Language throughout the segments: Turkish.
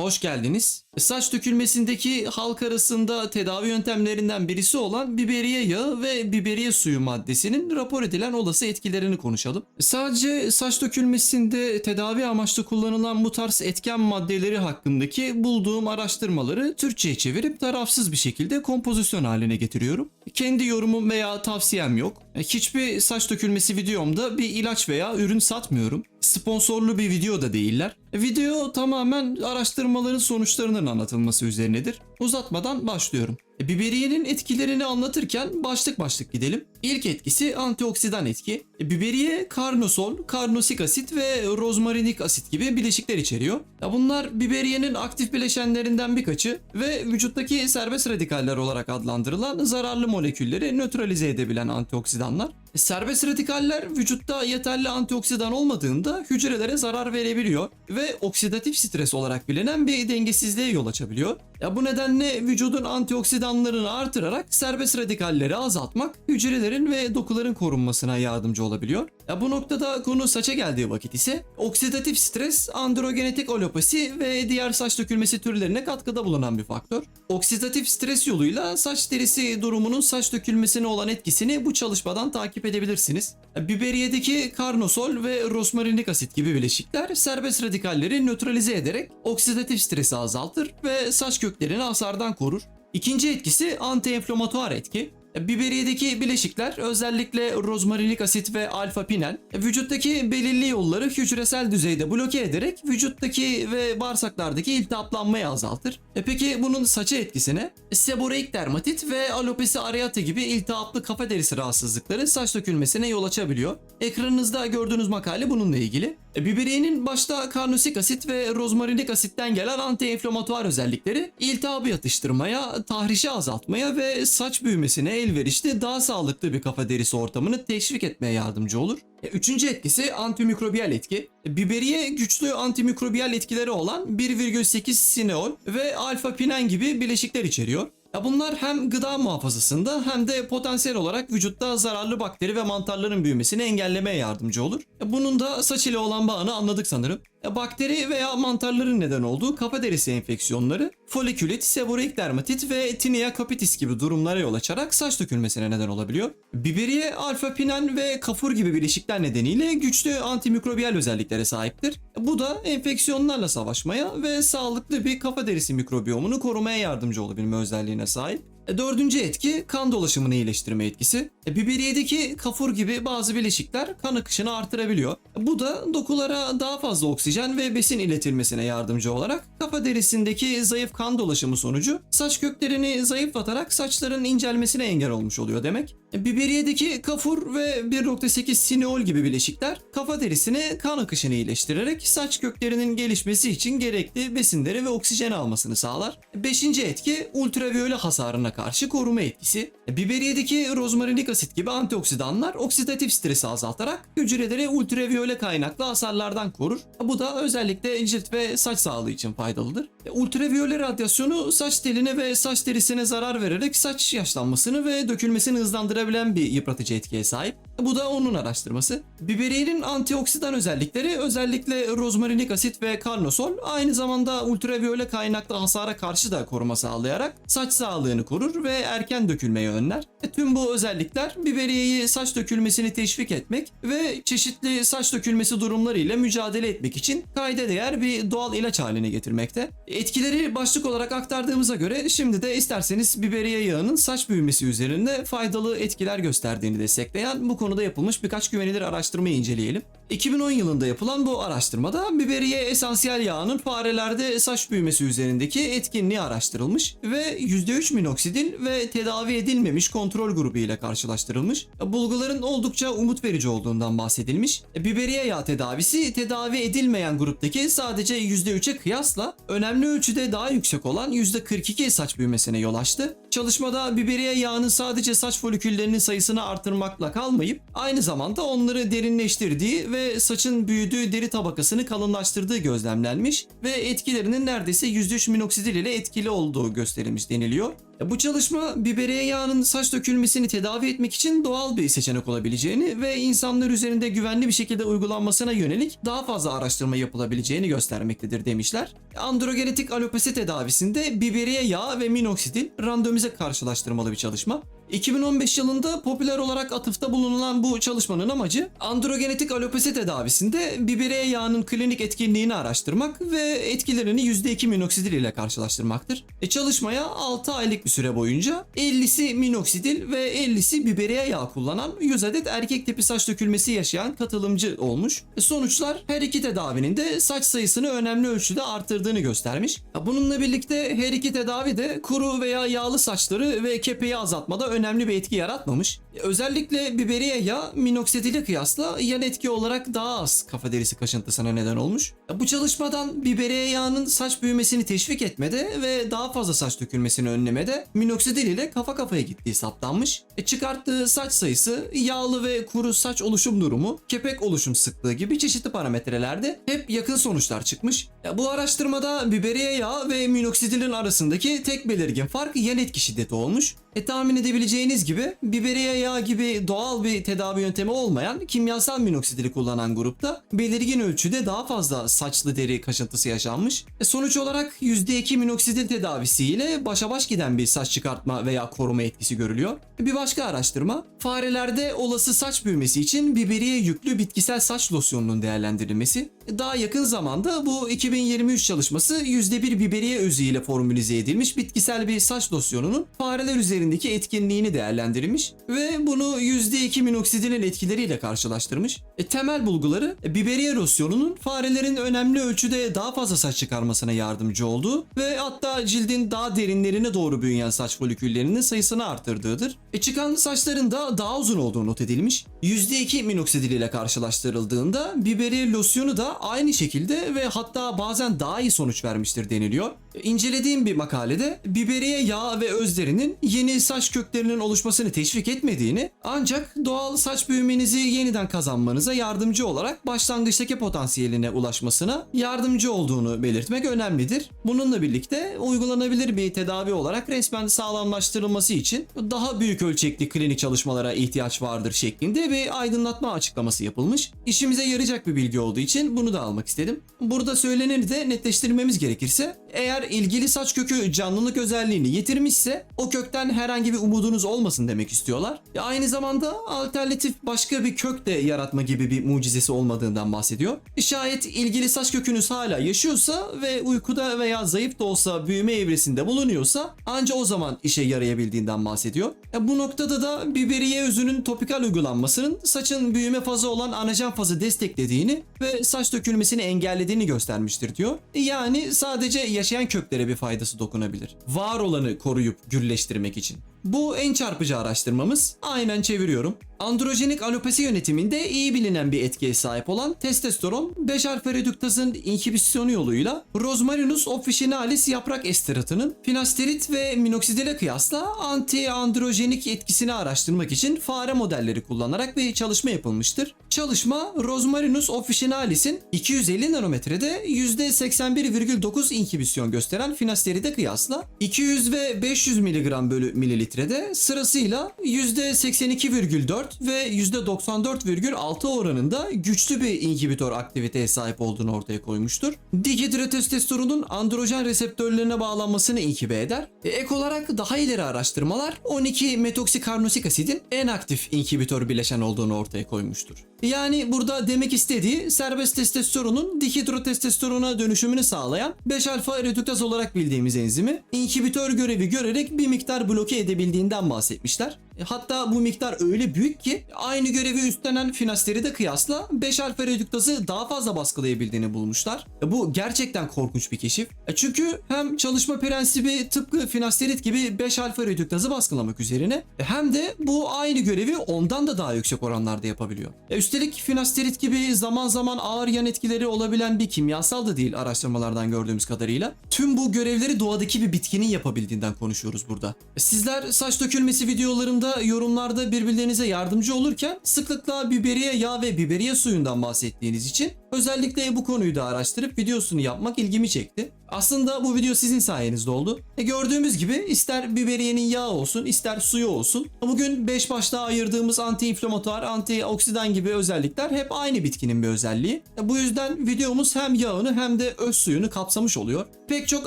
Hoş geldiniz. Saç dökülmesindeki halk arasında tedavi yöntemlerinden birisi olan biberiye yağı ve biberiye suyu maddesinin rapor edilen olası etkilerini konuşalım. Sadece saç dökülmesinde tedavi amaçlı kullanılan bu tarz etken maddeleri hakkındaki bulduğum araştırmaları Türkçe'ye çevirip tarafsız bir şekilde kompozisyon haline getiriyorum. Kendi yorumum veya tavsiyem yok. Hiçbir saç dökülmesi videomda bir ilaç veya ürün satmıyorum. Sponsorlu bir video da değiller. Video tamamen araştırmaların sonuçlarının anlatılması üzerinedir. Uzatmadan başlıyorum. E, Biberiyenin etkilerini anlatırken başlık başlık gidelim. İlk etkisi antioksidan etki. Biberiye karnosol, karnosik asit ve rozmarinik asit gibi bileşikler içeriyor. Bunlar biberiyenin aktif bileşenlerinden birkaçı ve vücuttaki serbest radikaller olarak adlandırılan zararlı molekülleri nötralize edebilen antioksidanlar. Serbest radikaller vücutta yeterli antioksidan olmadığında hücrelere zarar verebiliyor ve oksidatif stres olarak bilinen bir dengesizliğe yol açabiliyor. Ya bu nedenle vücudun antioksidanlarını artırarak serbest radikalleri azaltmak hücrelerin ve dokuların korunmasına yardımcı olabiliyor. Ya bu noktada konu saça geldiği vakit ise oksidatif stres, androgenetik alopasi ve diğer saç dökülmesi türlerine katkıda bulunan bir faktör. Oksidatif stres yoluyla saç derisi durumunun saç dökülmesine olan etkisini bu çalışmadan takip edebilirsiniz. Biberiyedeki karnosol ve rosmarinik asit gibi bileşikler serbest radikalleri nötralize ederek oksidatif stresi azaltır ve saç köklerini hasardan korur. İkinci etkisi anti-enflamatuar etki. Biberiyedeki bileşikler özellikle rozmarinik asit ve alfa pinel vücuttaki belirli yolları hücresel düzeyde bloke ederek vücuttaki ve bağırsaklardaki iltihaplanmayı azaltır. E peki bunun saça etkisi ne? Seboreik dermatit ve alopecia areata gibi iltihaplı kafa derisi rahatsızlıkları saç dökülmesine yol açabiliyor. Ekranınızda gördüğünüz makale bununla ilgili. E, Biberiyenin başta karnosik asit ve rozmarinik asitten gelen anti-enflamatuar özellikleri iltihabı yatıştırmaya, tahrişi azaltmaya ve saç büyümesine elverişli daha sağlıklı bir kafa derisi ortamını teşvik etmeye yardımcı olur. E, Üçüncü etkisi antimikrobiyal etki. E, Biberiye güçlü antimikrobiyal etkileri olan 1,8 sineol ve alfa pinen gibi bileşikler içeriyor. Ya bunlar hem gıda muhafazasında hem de potansiyel olarak vücutta zararlı bakteri ve mantarların büyümesini engellemeye yardımcı olur. Bunun da saç ile olan bağını anladık sanırım. Ya Bakteri veya mantarların neden olduğu kafa derisi enfeksiyonları, folikülit, seboreik dermatit ve tinea capitis gibi durumlara yol açarak saç dökülmesine neden olabiliyor. Biberiye, alfa pinen ve kafur gibi bileşikler nedeniyle güçlü antimikrobiyal özelliklere sahiptir. Bu da enfeksiyonlarla savaşmaya ve sağlıklı bir kafa derisi mikrobiyomunu korumaya yardımcı olabilme özelliğine sahip. E, Dördüncü etki kan dolaşımını iyileştirme etkisi. E, Biberiyedeki kafur gibi bazı bileşikler kan akışını artırabiliyor. Bu da dokulara daha fazla oksijen ve besin iletilmesine yardımcı olarak kafa derisindeki zayıf kan dolaşımı sonucu saç köklerini zayıflatarak saçların incelmesine engel olmuş oluyor demek. Biberiyedeki kafur ve 1.8 sineol gibi bileşikler kafa derisine kan akışını iyileştirerek saç köklerinin gelişmesi için gerekli besinleri ve oksijeni almasını sağlar. Beşinci etki ultraviyole hasarına karşı koruma etkisi. Biberiyedeki rozmarinik asit gibi antioksidanlar oksidatif stresi azaltarak hücreleri ultraviyole kaynaklı hasarlardan korur. Bu da özellikle cilt ve saç sağlığı için faydalıdır. Ultraviyole radyasyonu saç teline ve saç derisine zarar vererek saç yaşlanmasını ve dökülmesini hızlandırabilen bir yıpratıcı etkiye sahip. Bu da onun araştırması. Biberiyenin antioksidan özellikleri özellikle rozmarinik asit ve karnosol aynı zamanda ultraviyole kaynaklı hasara karşı da koruma sağlayarak saç sağlığını korur ve erken dökülmeyi önler. Tüm bu özellikler biberiyeyi saç dökülmesini teşvik etmek ve çeşitli saç dökülmesi durumları ile mücadele etmek için kayda değer bir doğal ilaç haline getirmekte. Etkileri başlık olarak aktardığımıza göre şimdi de isterseniz biberiye yağının saç büyümesi üzerinde faydalı etkiler gösterdiğini destekleyen bu konuda yapılmış birkaç güvenilir araştırmayı inceleyelim. 2010 yılında yapılan bu araştırmada biberiye esansiyel yağının farelerde saç büyümesi üzerindeki etkinliği araştırılmış ve %3 minoksidil ve tedavi edilmemiş kontrol grubu ile karşılaştırılmış. Bulguların oldukça umut verici olduğundan bahsedilmiş. Biberiye yağ tedavisi tedavi edilmeyen gruptaki sadece %3'e kıyasla önemli ölçüde daha yüksek olan %42 saç büyümesine yol açtı. Çalışmada biberiye yağının sadece saç foliküllerinin sayısını artırmakla kalmayıp aynı zamanda onları derinleştirdiği ve ve saçın büyüdüğü deri tabakasını kalınlaştırdığı gözlemlenmiş ve etkilerinin neredeyse %3 minoksidil ile etkili olduğu gösterilmiş deniliyor. E, Bu çalışma biberiye yağının saç dökülmesini tedavi etmek için doğal bir seçenek olabileceğini ve insanlar üzerinde güvenli bir şekilde uygulanmasına yönelik daha fazla araştırma yapılabileceğini göstermektedir demişler. Androgenetik alopesi tedavisinde biberiye yağı ve minoksidil randomize karşılaştırmalı bir çalışma. 2015 yılında popüler olarak atıfta bulunulan bu çalışmanın amacı androgenetik alopesi tedavisinde biberiye yağının klinik etkinliğini araştırmak ve etkilerini %2 minoksidil ile karşılaştırmaktır. E çalışmaya 6 aylık bir süre boyunca 50'si minoksidil ve 50'si biberiye yağı kullanan 100 adet erkek tipi saç dökülmesi yaşayan katılımcı olmuş. Sonuçlar her iki tedavinin de saç sayısını önemli ölçüde arttırdığını göstermiş. Bununla birlikte her iki tedavi de kuru veya yağlı saçları ve kepeği azaltmada önemli bir etki yaratmamış. Özellikle biberiye yağı minoksidile kıyasla yan etki olarak daha az kafa derisi kaşıntısına neden olmuş. Ya Bu çalışmadan biberiye yağının saç büyümesini teşvik etmede ve daha fazla saç dökülmesini önlemede minoksidil ile kafa kafaya gittiği saptanmış. E çıkarttığı saç sayısı, yağlı ve kuru saç oluşum durumu, kepek oluşum sıklığı gibi çeşitli parametrelerde hep yakın sonuçlar çıkmış. Ya bu araştırmada biberiye yağı ve minoksidilin arasındaki tek belirgin fark yan etki şiddeti olmuş. E tahmin edebileceğiniz gibi biberiye yağı gibi doğal bir tedavi yöntemi olmayan kimyasal minoksidili kullanan grupta belirgin ölçüde daha fazla saçlı deri kaşıntısı yaşanmış. E sonuç olarak %2 minoksidil tedavisiyle başa baş giden bir saç çıkartma veya koruma etkisi görülüyor. E Bir başka araştırma farelerde olası saç büyümesi için biberiye yüklü bitkisel saç losyonunun değerlendirilmesi. E Daha yakın zamanda bu 2023 çalışması %1 biberiye özü ile formülize edilmiş bitkisel bir saç losyonunun fareler üzerindeki etkinliğini değerlendirilmiş ve bunu %2 minoksidinin etkileriyle karşılaştırmış. E, temel bulguları e, biberiye losyonunun farelerin önemli ölçüde daha fazla saç çıkarmasına yardımcı olduğu ve hatta cildin daha derinlerine doğru büyüyen saç foliküllerinin sayısını arttırdığıdır. E, çıkan saçların da daha uzun olduğu not edilmiş. %2 minoksidil ile karşılaştırıldığında biberiye losyonu da aynı şekilde ve hatta bazen daha iyi sonuç vermiştir deniliyor. İncelediğim bir makalede biberiye yağı ve özlerinin yeni saç köklerinin oluşmasını teşvik etmediğini ancak doğal saç büyümenizi yeniden kazanmanıza yardımcı olarak başlangıçtaki potansiyeline ulaşmasına yardımcı olduğunu belirtmek önemlidir. Bununla birlikte uygulanabilir bir tedavi olarak resmen sağlamlaştırılması için daha büyük ölçekli klinik çalışmalara ihtiyaç vardır şeklinde bir aydınlatma açıklaması yapılmış. İşimize yarayacak bir bilgi olduğu için bunu da almak istedim. Burada söyleneni de netleştirmemiz gerekirse eğer ilgili saç kökü canlılık özelliğini yitirmişse o kökten herhangi bir umudunuz olmasın demek istiyorlar. Ya aynı zamanda alternatif başka bir kök de yaratma gibi bir mucizesi olmadığından bahsediyor. Şayet ilgili saç kökünüz hala yaşıyorsa ve uykuda veya zayıf da olsa büyüme evresinde bulunuyorsa anca o zaman işe yarayabildiğinden bahsediyor. Ya bu noktada da biberiye özünün topikal uygulanmasının saçın büyüme fazı olan anajen fazı desteklediğini ve saç dökülmesini engellediğini göstermiştir diyor. Yani sadece yaşayan köklere bir faydası dokunabilir. Var olanı koruyup gürleştirmek için. Bu en çarpıcı araştırmamız. Aynen çeviriyorum. Androjenik alopesi yönetiminde iyi bilinen bir etkiye sahip olan testosteron 5 alfa reduktazın inhibisyonu yoluyla Rosmarinus officinalis yaprak esteratının finasterit ve minoksidile kıyasla anti-androjenik etkisini araştırmak için fare modelleri kullanarak bir çalışma yapılmıştır. Çalışma Rosmarinus officinalis'in 250 nanometrede %81,9 inhibisyon gösteren finasteride kıyasla 200 ve 500 mg bölü mililitrede sırasıyla %82,4 ve %94,6 oranında güçlü bir inhibitor aktiviteye sahip olduğunu ortaya koymuştur. Dihidrotestosteronun androjen reseptörlerine bağlanmasını inhibe eder. E, ek olarak daha ileri araştırmalar 12 metoksikarnosik asidin en aktif inhibitör bileşen olduğunu ortaya koymuştur. Yani burada demek istediği serbest testosteronun dihidrotestosterona dönüşümünü sağlayan 5 alfa reduktaz olarak bildiğimiz enzimi inhibitör görevi görerek bir miktar bloke edebildiğinden bahsetmişler. E, Hatta bu miktar öyle büyük ki aynı görevi üstlenen finasteride kıyasla 5 alfa reduktazı daha fazla baskılayabildiğini bulmuşlar. E, Bu gerçekten korkunç bir keşif. E, Çünkü hem çalışma prensibi tıpkı finasterit gibi 5 alfa reduktazı baskılamak üzerine hem de bu aynı görevi ondan da daha yüksek oranlarda yapabiliyor. Üstelik finasterit gibi zaman zaman ağır yan etkileri olabilen bir kimyasal da değil araştırmalardan gördüğümüz kadarıyla. Tüm bu görevleri doğadaki bir bitkinin yapabildiğinden konuşuyoruz burada. Sizler saç dökülmesi videolarımda burada yorumlarda birbirlerinize yardımcı olurken sıklıkla biberiye yağ ve biberiye suyundan bahsettiğiniz için özellikle bu konuyu da araştırıp videosunu yapmak ilgimi çekti. Aslında bu video sizin sayenizde oldu. E gördüğümüz gibi ister biberiyenin yağı olsun ister suyu olsun. Bugün 5 başta ayırdığımız anti-inflamatuar, antioksidan gibi özellikler hep aynı bitkinin bir özelliği. E bu yüzden videomuz hem yağını hem de öz suyunu kapsamış oluyor. Pek çok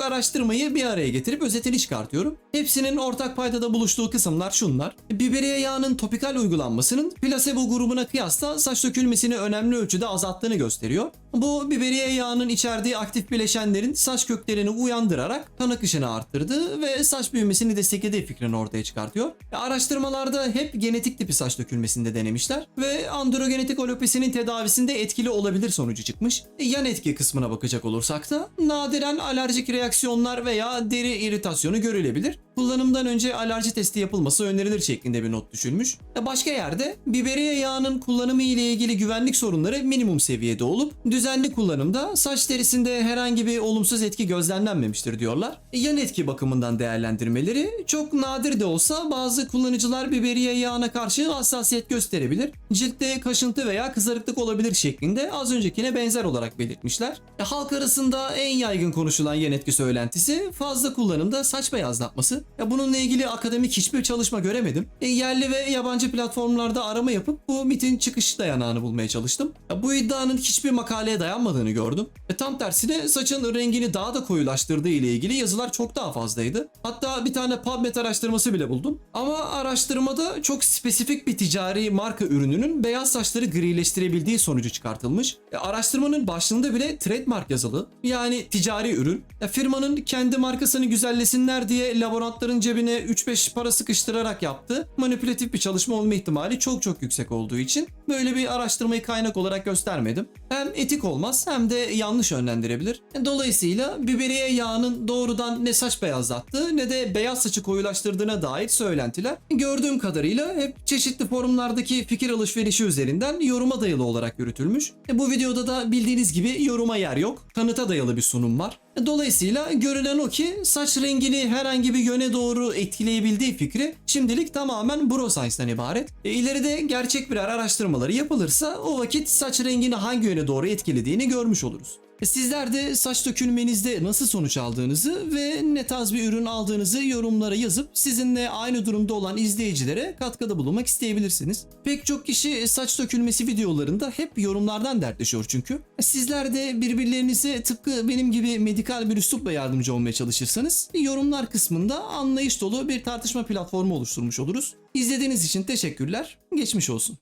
araştırmayı bir araya getirip özetini çıkartıyorum. Hepsinin ortak paydada buluştuğu kısımlar şunlar. Biberiye yağının topikal uygulanmasının plasebo grubuna kıyasla saç dökülmesini önemli ölçüde azalttığını gösteriyor. Bu biberiye yağının içerdiği aktif bileşenlerin saç köklerini uyandırarak kan akışını arttırdığı ve saç büyümesini desteklediği fikrini ortaya çıkartıyor. Araştırmalarda hep genetik tipi saç dökülmesinde denemişler ve androgenetik alopesinin tedavisinde etkili olabilir sonucu çıkmış. E, Yan etki kısmına bakacak olursak da nadiren alerjik reaksiyonlar veya deri iritasyonu görülebilir. Kullanımdan önce alerji testi yapılması önerilir şeklinde bir not düşülmüş. E, Başka yerde biberiye yağının kullanımı ile ilgili güvenlik sorunları minimum seviyede olup düzenli kullanımda saç derisinde herhangi bir olumsuz etki gözlemlenmemiştir diyorlar. Yan etki bakımından değerlendirmeleri çok nadir de olsa bazı kullanıcılar biberiye yağına karşı hassasiyet gösterebilir. Ciltte kaşıntı veya kızarıklık olabilir şeklinde az öncekine benzer olarak belirtmişler. E, Halk arasında en yaygın konuşulan yan etki söylentisi fazla kullanımda saç beyazlatması. Ya bununla ilgili akademik hiçbir çalışma göremedim. E, yerli ve yabancı platformlarda arama yapıp bu mitin çıkış dayanağını bulmaya çalıştım. Bu iddianın hiçbir makaleye dayanmadığını gördüm. E, tam tersine saçın rengini daha da koyulaştırdığı ile ilgili yazılar çok daha fazlaydı. Hatta bir tane PubMed araştırması bile buldum. Ama araştırmada çok spesifik bir ticari marka ürününün beyaz saçları grileştirebildiği sonucu çıkartılmış. E, araştırmanın başlığında bile trademark yazılı. Yani ticari ürün. E, firmanın kendi markasını güzellesinler diye laborantların cebine 3-5 para sıkıştırarak yaptığı manipülatif bir çalışma olma ihtimali çok çok yüksek olduğu için böyle bir araştırmayı kaynak olarak göstermedim. Hem etik olmaz hem de yanlış yönlendirebilir. Dolayısıyla biberiye yağının doğrudan ne saç beyazlattığı ne de beyaz saçı koyulaştırdığına dair söylentiler gördüğüm kadarıyla hep çeşitli forumlardaki fikir alışverişi üzerinden yoruma dayalı olarak yürütülmüş. E, Bu videoda da bildiğiniz gibi yoruma yer yok. Kanıta dayalı bir sunum var. Dolayısıyla görünen o ki saç rengini herhangi bir yöne doğru etkileyebildiği fikri şimdilik tamamen Broscience'dan ibaret. E, ileride gerçek birer araştırmaları yapılırsa o vakit saç rengini hangi yöne doğru etkilediğini görmüş oluruz. E, Sizler de saç dökülmenizde nasıl sonuç aldığınızı ve ne tarz bir ürün aldığınızı yorumlara yazıp sizinle aynı durumda olan izleyicilere katkıda bulunmak isteyebilirsiniz. Pek çok kişi saç dökülmesi videolarında hep yorumlardan dertleşiyor çünkü. E, Sizler de birbirlerinize tıpkı benim gibi medikal bir üslupla yardımcı olmaya çalışırsanız yorumlar kısmında anlayış dolu bir tartışma platformu oluşturmuş oluruz. İzlediğiniz için teşekkürler. Geçmiş olsun.